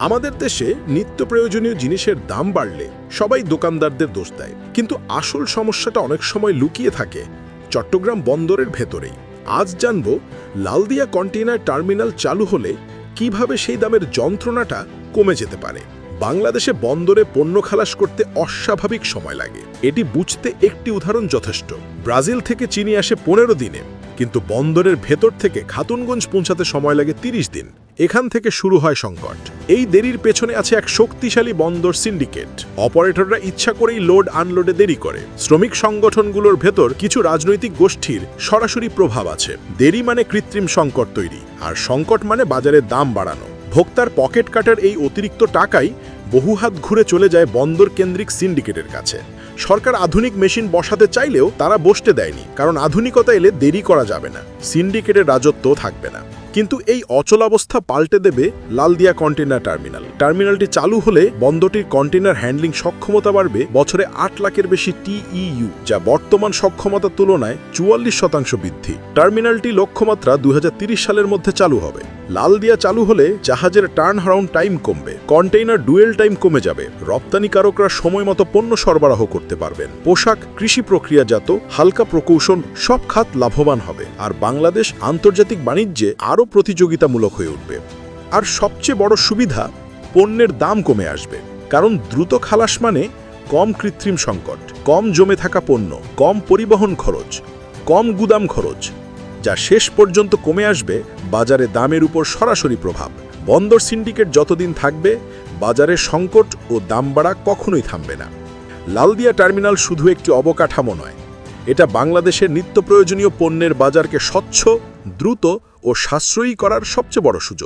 আমাদের দেশে নিত্য প্রয়োজনীয় জিনিসের দাম বাড়লে সবাই দোকানদারদের দোষ দেয়। কিন্তু আসল সমস্যাটা অনেক সময় লুকিয়ে থাকে চট্টগ্রাম বন্দরের ভেতরেই। আজ জানব, লালদিয়া কন্টেইনার টার্মিনাল চালু হলে কীভাবে সেই দামের যন্ত্রণাটা কমে যেতে পারে। বাংলাদেশে বন্দরে পণ্য খালাস করতে অস্বাভাবিক সময় লাগে। এটি বুঝতে একটি উদাহরণ যথেষ্ট। ব্রাজিল থেকে চিনি আসে পনেরো দিনে, কিন্তু বন্দরের ভেতর থেকে খাতুনগঞ্জ পৌঁছাতে সময় লাগে ৩০ দিন। এখান থেকে শুরু হয় সংকট। এই দেরির পেছনে আছে এক শক্তিশালী বন্দর সিন্ডিকেট। অপারেটররা ইচ্ছা করেই লোড আনলোডে দেরি করে। শ্রমিক সংগঠনগুলোর ভেতর কিছু রাজনৈতিক গোষ্ঠীর সরাসরি প্রভাব আছে। দেরি মানে কৃত্রিম সংকট তৈরি, আর সংকট মানে বাজারে দাম বাড়ানো। ভোক্তার পকেট কাটার এই অতিরিক্ত টাকাই বহু হাত ঘুরে চলে যায় বন্দর কেন্দ্রিক সিন্ডিকেটের কাছে। সরকার আধুনিক মেশিন বসাতে চাইলেও তারা বসতে দেয়নি, কারণ আধুনিকতা এলে দেরি করা যাবে না। সিন্ডিকেটের রাজত্ব থাকবে না। কিন্তু এই অচলাবস্থা পাল্টে দেবে লালদিয়া কন্টেনার টার্মিনাল। টার্মিনালটি চালু হলে বন্দরটির কন্টেনার হ্যান্ডলিং সক্ষমতা বাড়বে বছরে আট লাখের বেশি টিইউ যা বর্তমান সক্ষমতার তুলনায় চুয়াল্লিশ শতাংশ বৃদ্ধি। টার্মিনালটি লক্ষ্যমাত্রা দু সালের মধ্যে চালু হবে। লালদিয়া চালু হলে জাহাজের টার্ন অ্যারাউন্ড টাইম কমবে কন্টেইনার ডুয়েল টাইম কমে যাবে, রপ্তানিকারকরা সময় মতো পণ্য সরবরাহ করতে পারবেন। পোশাক, কৃষি প্রক্রিয়াজাত, হালকা প্রকৌশল, সব খাত লাভবান হবে, আর বাংলাদেশ আন্তর্জাতিক বাণিজ্যে আরও প্রতিযোগিতামূলক হয়ে উঠবে। আর সবচেয়ে বড় সুবিধা, পণ্যের দাম কমে আসবে, কারণ দ্রুত খালাস মানে কম কৃত্রিম সংকট, কম জমে থাকা পণ্য, কম পরিবহন খরচ, কম গুদাম খরচ যা শেষ পর্যন্ত কমে আসবে, বাজারে দামের উপর সরাসরি প্রভাব। বন্দর সিন্ডিকেট যতদিন থাকবে, বাজারে সংকট ও দাম বাড়া কখনোই থামবে না। লালদিয়া টার্মিনাল শুধু একটি অবকাঠামো নয়, এটা বাংলাদেশের নিত্য প্রয়োজনীয় পণ্যের বাজারকে স্বচ্ছ, দ্রুত ও সাশ্রয়ী করার সবচেয়ে বড় সুযোগ।